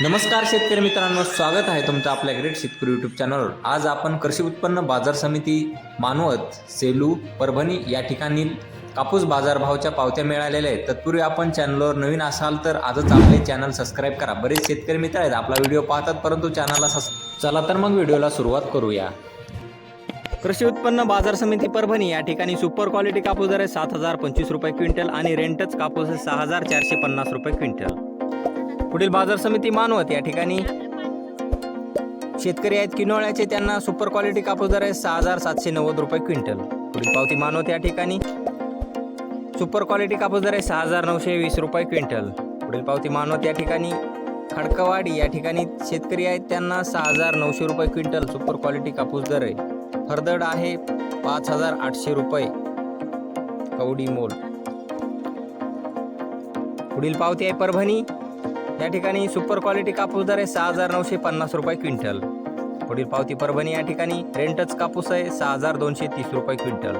नमस्कार शेतकरी मित्रांनो स्वागत आहे तुमचं आपल्या ग्रेट शेतकरी यूट्यूब चॅनलवर आज आपण कृषी उत्पन्न बाजार समिती मानवत सेलू परभणी या ठिकाणी कापूस बाजारभावच्या पावत्या मिळालेल्या आहेत. तत्पूर्वी आपण चॅनलवर नवीन असाल तर आजच आपले चॅनल सबस्क्राईब करा. बरेच शेतकरी मित्र आहेत आपला व्हिडिओ पाहतात परंतु चॅनलला सस चला तर मग व्हिडिओला सुरुवात करूया. कृषी उत्पन्न बाजार समिती परभणी या ठिकाणी सुपर क्वालिटी कापूस दर आहे सात हजार पंचवीस रुपये क्विंटल आणि रेंटच कापूस आहे सहा हजार चारशे पन्नास रुपये क्विंटल. पुढील बाजार समिती मानवत या ठिकाणी. शेतकरी आहेत किनोळ्याचे त्यांना सुपर क्वालिटी कापूस दर आहे सहा हजार सातशे नव्वद रुपये क्विंटल. पुढील पावती मानवत या ठिकाणी. सुपर क्वालिटी कापूस दर आहे सहा हजार नऊशे वीस रुपये क्विंटल. पुढील पावती मानवत या ठिकाणी. खडकवाडी या ठिकाणी शेतकरी आहेत त्यांना सहा हजार नऊशे रुपये क्विंटल सुपर क्वालिटी कापूस दर आहे. फरदड आहे पाच हजार आठशे रुपये. कवडी मोल. पुढील पावती आहे परभणी. या ठिकाणी सुपर क्वालिटी कापूस दर आहे सहा हजार नऊशे पन्नास रुपये क्विंटल. पुढील पावती परभणी या ठिकाणी. रेंटच कापूस आहे सहा हजार दोनशे तीस रुपये क्विंटल.